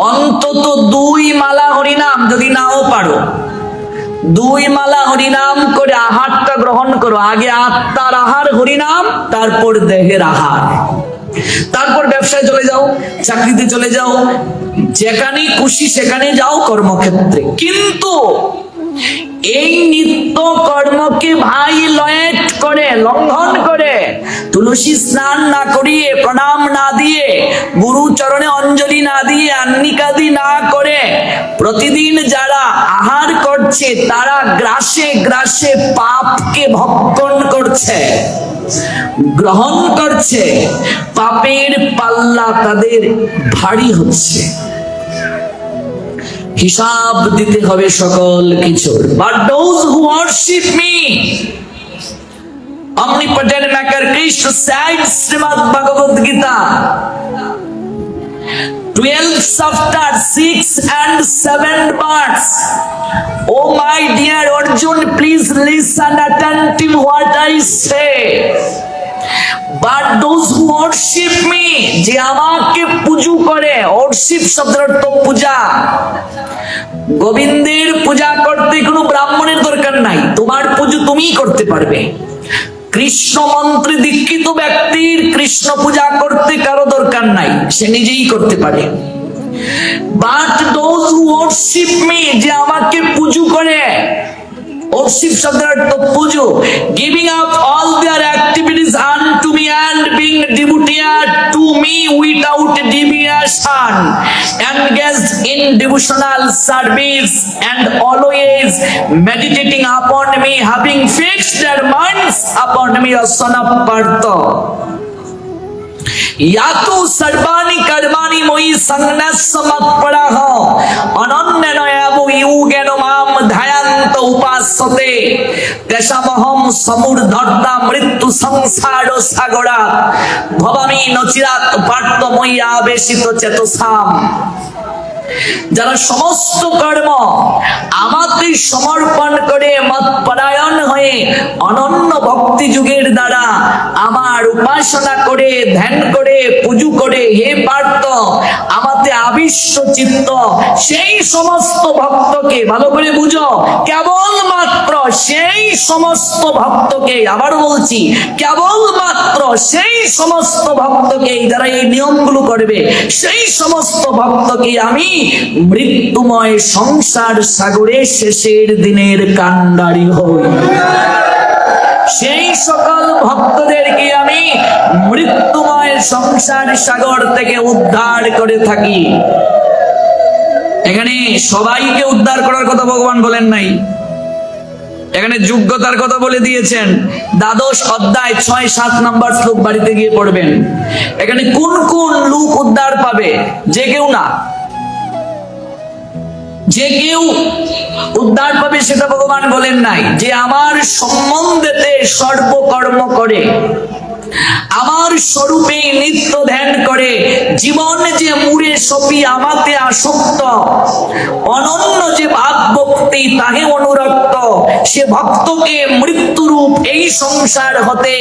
অন্তত দুই মালা হরিনাম যদি নাও পারো। দুই মালা হরিনাম করে আহারটা গ্রহণ করো। আগে আত্মার আহার, হরিনাম, তারপর দেহের আহার। তারপর ব্যবসায় চলে যাও, চাকরিতে চলে যাও যেখানে খুশি সেখানে যাও কর্মক্ষেত্রে। কিন্তু এই নিত্য কর্মকে ভাই লয়েট করে, লঙ্ঘন করে তুলসী স্নান না করিয়ে, প্রণাম না দিয়ে গুরু চরণে অঞ্জলি না দিয়ে, আন্নিকাদি না করে, প্রতিদিন যারা আহার করছে, তারা গ্রাসে গ্রাসে পাপকে ভক্ষণ করছে, গ্রহণ করছে, পাপের পাল্লা তাদের ভারী হচ্ছে। হিসাব দিতে হবে সকল কিছুর। But those who worship me omnipotent maker Krishna said Srimad Bhagavad Gita 12 chapter 6 and 7 parts Oh my dear Arjun please listen attentive what I say but those who worship me যে আমাকে পুজো করে worship শব্দের অর্থ পূজা গোবিন্দের পূজা করতে কোনো ব্রাহ্মণের দরকার নাই তোমার পুজো তুমিই করতে পারবে কৃষ্ণ মন্ত্রে দীক্ষিত ব্যক্তির কৃষ্ণ পূজা করতে কারও দরকার নাই, সে নিজেই করতে পারে। বাট দোজ ওয়ার্শিপ মি যে আমাকে পুজো করে ওয়ার্শিপ শব্দের অর্থ পুজো giving up all their me devoted to me without deviation engaged in devotional service and always meditating upon me having fixed their minds upon me a son of Partha यातु सर्वाणि कर्माणि मयि संन्यास्य मत्परः अनन्यनयावो योगेन माम ध्यायन्त उपासते तेषामहं समूर्धर्ता मृत्यु संसार सागरा भवामि नचिरात् पार्थ मयि आवेशित চেতসাম যারা সমস্ত কর্ম আমাকে সমর্পণ করে মত পরায়ণ হয়ে অনন্য ভক্তি যুগের দ্বারা আমার উপাসনা করে, ধ্যান করে, পুজো করে, হে পার্থ আবিষ্ট চিত্ত সেই সমস্ত ভক্তকে, ভালো করে বুঝো সেই সমস্ত ভক্তকে, আবার বলছি সেই সমস্ত ভক্তকে যারা এই নিয়মগুলো করবে, সেই সমস্ত ভক্তকে আমি মৃত্যুময় সংসার সাগরে শেষের দিনের কান্ডারি হই। সেই সকল ভক্তদেরকে আমি মৃত্যুময় সংসার সাগর থেকে উদ্ধার করে থাকি। এখানে সবাইকে উদ্ধার করার কথা ভগবান বলেন নাই। এখানে যোগ্যতার কথা বলে দিয়েছেন। দ্বাদশ অধ্যায় ছয় সাত নাম্বার শ্লোক বাড়িতে গিয়ে পড়বেন। এখানে কোন কোন লোক উদ্ধার পাবে? যে কেউ না। যে কেউ উদ্ধার পাবে সেটা ভগবান বলেন নাই, যে আমার সম্বন্ধেতে সর্বকর্ম করে, আমার স্বরূপে নিত্য ধ্যান করে, জীবন যে মুড়ে সপি আমাতে আসক্ত, অনন্য যে ভাব ভক্তি তাহে অনুরক্ত, সে ভক্তকে মৃত্যুরূপ এই সংসার হতে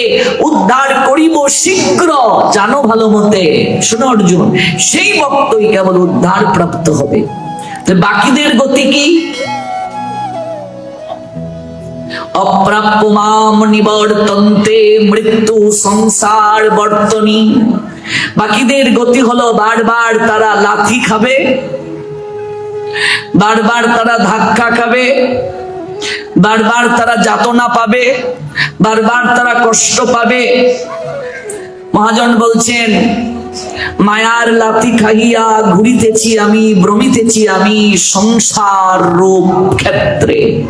উদ্ধার করিব শীঘ্র, জানো ভালো মতে। শোনো অর্জুন, সেই ভক্তই কেবল উদ্ধার প্রাপ্ত হবে। বাকিদের গতি কি? অপ্রাপ্য মাম নিবর্তন্তে মৃত্যু সংসার বর্তনী। বাকিদের গতি হলো বারবার তারা লাথি খাবে, বারবার তারা ধাক্কা খাবে, বারবার তারা যাতনা পাবে, বারবার তারা কষ্ট পাবে। মহাজন বলছেন মায়ার লাথি খাইয়া ঘুরিতেছি আমি ভ্রমিতেছি আমি সংসার রূপ ক্ষেত্রে।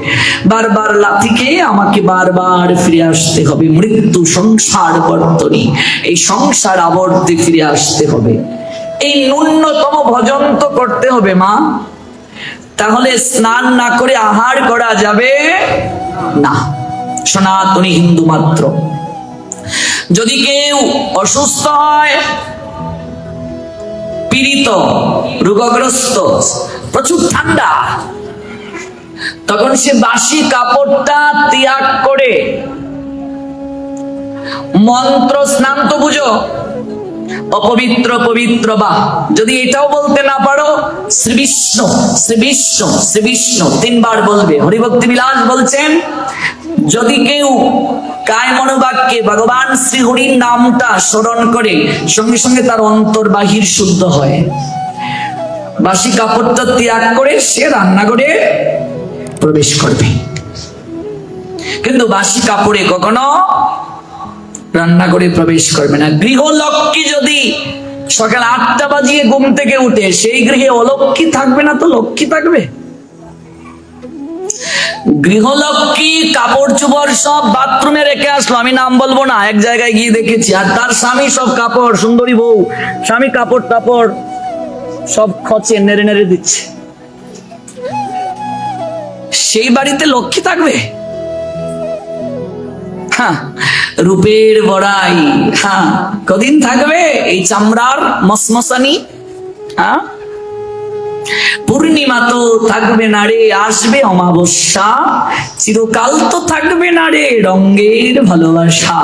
বারবার খেয়ে আমাকে বারবার ফিরে আসতে হবে। মৃত্যু সংসার বর্তনী, এই সংসার আবর্তে ফিরে আসতে হবে। এই ন্যূনতম ভজন তো করতে হবে, মা। তাহলে স্নান না করে আহার করা যাবে না। সনাতনী হিন্দু মাত্র। যদি কেউ অসুস্থ হয় পীড়িত, রোগগ্রস্ত, প্রচুর ঠান্ডা। তখন সে বাসি কাপড়টা ত্যাগ করে মন্ত্র স্নান তো বুঝো, অপবিত্র, পবিত্র বা। যদি এটাও বলতে না পারো, শ্রী বিষ্ণু শ্রী বিষ্ণু শ্রী বিষ্ণু তিনবার বলবে। হরিভক্তি বিলাস বলছেন যদি কেউ কায় মনোবাক্যে ভগবান শ্রী হরির নামটা স্মরণ করে, সঙ্গে সঙ্গে তার অন্তর বাহির শুদ্ধ হয়। বাসি কাপড়টা ত্যাগ করে সে রান্নাঘরে প্রবেশ করবে। কিন্তু বাসি কাপড়ে কখনো রান্নাঘরে প্রবেশ করবে না। গৃহলক্ষ্মী যদি সকাল আটটা বাজিয়ে ঘুম থেকে উঠে, সেই গৃহে অলক্ষ্মী থাকবে না তো লক্ষ্মী থাকবে? গৃহলক্ষ্মী, কাপড় চোপড় সব বাথরুমে রেখে আসলো। আমি নাম বলব না, এক জায়গায় গিয়ে দেখেছি। আর তার স্বামী সব কাপড়, সুন্দরী বউ, স্বামী কাপড় টাপড় সব খচে, নেড়ে নেড়ে দিচ্ছে। সেই বাড়িতে লক্ষ্মী থাকবে? হ্যাঁ রূপের বড়াই। হ্যাঁ কদিন থাকবে এই চামড়ার মসমসানি হ্যাঁ পূর্ণিমা তো থাকবে না রে, আসবে অমাবস্যা। চিরকাল তো থাকবে না রে রঙ্গের ভালোবাসা।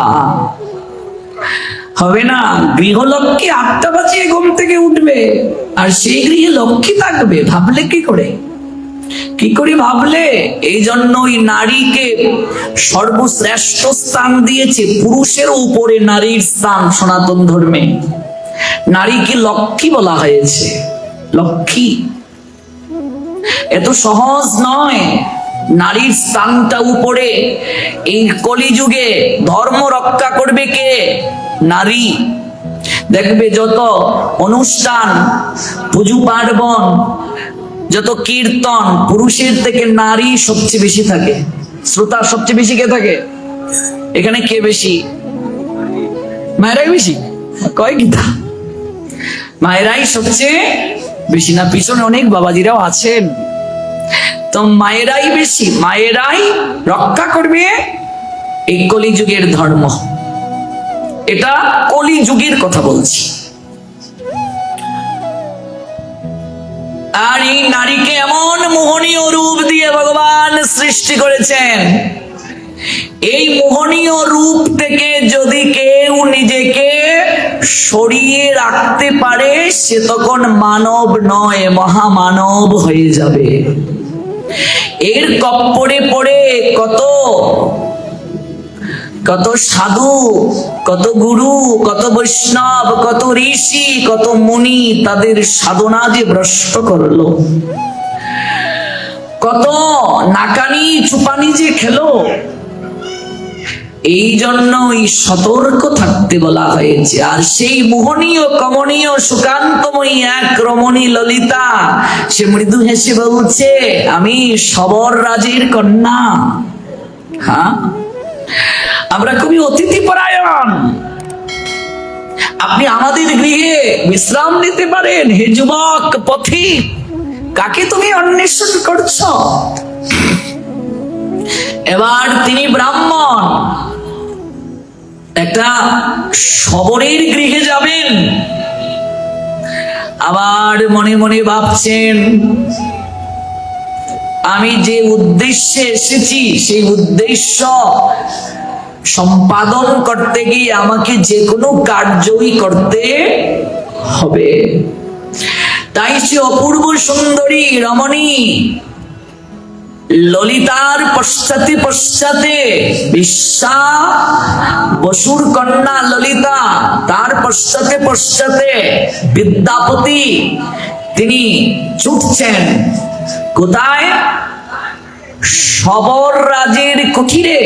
হবে না, গৃহলক্ষ্মী আটটা বাজিয়ে ঘুম থেকে উঠবে, আর সেই গৃহে লক্ষ্মী থাকবে, ভাবলে কি করে? কি করে ভাবলে? এই জন্যই নারীকে সর্বশ্রেষ্ঠ স্থান দিয়েছে পুরুষের উপরে নারীর স্থান, সনাতন ধর্মে। নারীকে লক্ষ্মী বলা হয়েছে। লক্ষ্মী। এত সহজ নয়। নারীর স্থানটা উপরে। এই কলিযুগে ধর্ম রক্ষা করবে কে? নারী। দেখবে যত অনুষ্ঠান, পুজো পার্বণ, যত কীর্তন, পুরুষের থেকে নারী সবচেয়ে বেশি থাকে। শ্রোতা সবচেয়ে বেশি কে থাকে? এখানে কে বেশি? মায়েরাই বেশি? কয় গীতা? মায়েরাই সবচেয়ে বেশি না, পিছনে অনেক বাবাজিরাও আছেন। তো মায়েরাই বেশি, মায়েরাই রক্ষা করবে এই কলিযুগের ধর্ম। এটা কলিযুগের কথা বলছি। আর এই নারীকে এমন মোহনীয় রূপ দিয়ে ভগবান সৃষ্টি করেছেন। এই মোহনীয় রূপ থেকে যদি কেউ নিজেকে সরিয়ে রাখতে পারে, সে তখন মানব নয়, মহামানব হয়ে যাবে। এর কপ্পরে পড়ে কত? কত সাধু, কত গুরু, কত বৈষ্ণব, কত ঋষি, কত মুনি তাদের সাধনা যে ভ্রষ্ট করল। কত নাকানি চুপানি যে খেলো এই জন্যই সতর্ক থাকতে বলা হয়েছে। আর সেই মোহনীয়, কমনীয়, সুকান্তময়ী এক রমণী ললিতা, সে মৃদু হেসে বলছে, আমি সবর রাজের কন্যা। হ্যাঁ? আমরা খুবই অতিথি পরায়ণ। আপনি আমাদের গৃহে বিশ্রাম নিতে পারেন, হে যুবক পথিক কাকে তুমি অন্বেষণ করছ? এবার তিনি ব্রাহ্মণ। একটা শবরের গৃহে যাবেন। আবার মনে মনে ভাবছেন, আমি যে উদ্দেশ্যে এসেছি, সেই উদ্দেশ্য সম্পাদন করতে গিয়ে আমাকে যে কোনো কার্যই করতে হবে। তাই সে অপূর্ব সুন্দরী রমণী ললিতার পশ্চাতে পশ্চাতে বিশ্বা বসুর কন্যা ললিতা, তার পশ্চাতে পশ্চাতে বিদ্যাপতি, তিনি ছুটছেন। কোথায়? সবর রাজের কুঠিরে।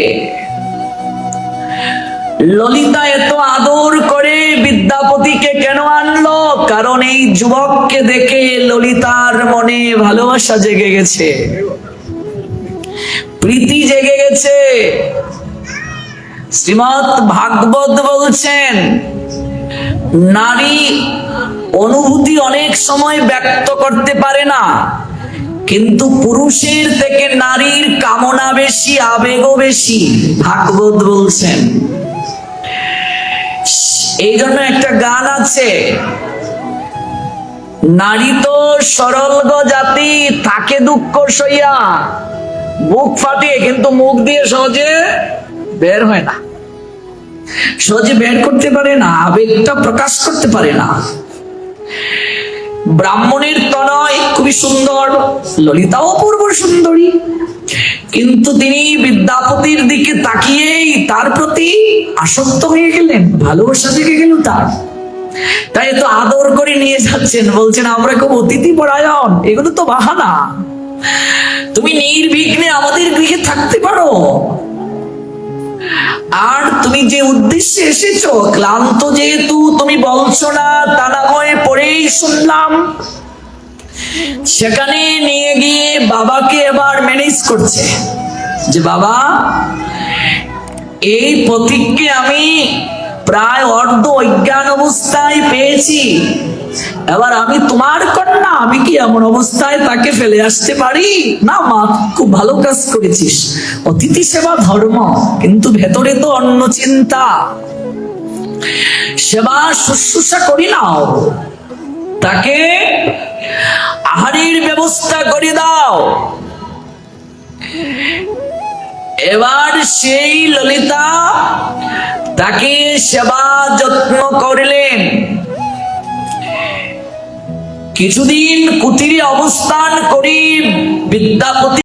ললিতা এত আদর করে বিদ্যাপতিকে কেন আনলো? কারণ এই যুবককে দেখে ললিতার মনে ভালোবাসা জেগে গেছে। প্রীতি জেগে গেছে। শ্রীমৎ ভাগবত বলছেন, নারী অনুভূতি অনেক সময় ব্যক্ত করতে পারে না, কিন্তু পুরুষের থেকে নারীর কামনা বেশি, আবেগও বেশি, ভাগবত বলছেন। এই জন্য একটা গান আছে, নারী তো সরলগ জাতি থাকে দুঃখ সইয়া। বুক ফাটিয়ে কিন্তু মুখ দিয়ে সহজে বের হয় না। সহজে বের করতে পারে না, আবেগটা প্রকাশ করতে পারে না। ব্রাহ্মণের তনয় খুবই সুন্দর, ললিতাও অপূর্ব সুন্দরী। কিন্তু তিনি বিদ্যাপতির দিকে তাকিয়েই তার প্রতি আসক্ত হয়ে গেলেন, ভালোবাসা থেকে গেল তার। তাই তো আদর করে নিয়ে যাচ্ছেন, বলছেন, আমরা খুব অতিথি পরায়ণ, এগুলো তো বাহানা। তুমি নির্বিঘ্নে আমাদের গৃহে থাকতে পারো। আর তুমি যে উদ্দেশ্যে এসেছ, ক্লান্ত যেহেতু, তুমি বলছো না, তা পরেই শুনলাম। সেখানে নিয়ে গিয়ে বাবাকে এবার ম্যানেজ করছে। যে বাবা, এই পথিককে আমি প্রায় অর্ধ অজ্ঞান অবস্থায় পেয়েছি। এবার আমি তোমার কন্যা, আমি কি এমন অবস্থায় তাকে ফেলে আসতে পারি? না, মা, খুব ভালো কাজ করেছিস। অতিথি সেবা ধর্ম, কিন্তু ভেতরে তো অন্য চিন্তা। সেবা শুশ্রূষা করি নাও। তাকে আহারের ব্যবস্থা করে দাও। এবার সেই ললিতা তাকে সেবা যত্ন করলেন। কিছুদিন কুটিরে অবস্থান করি বিদ্যাপতি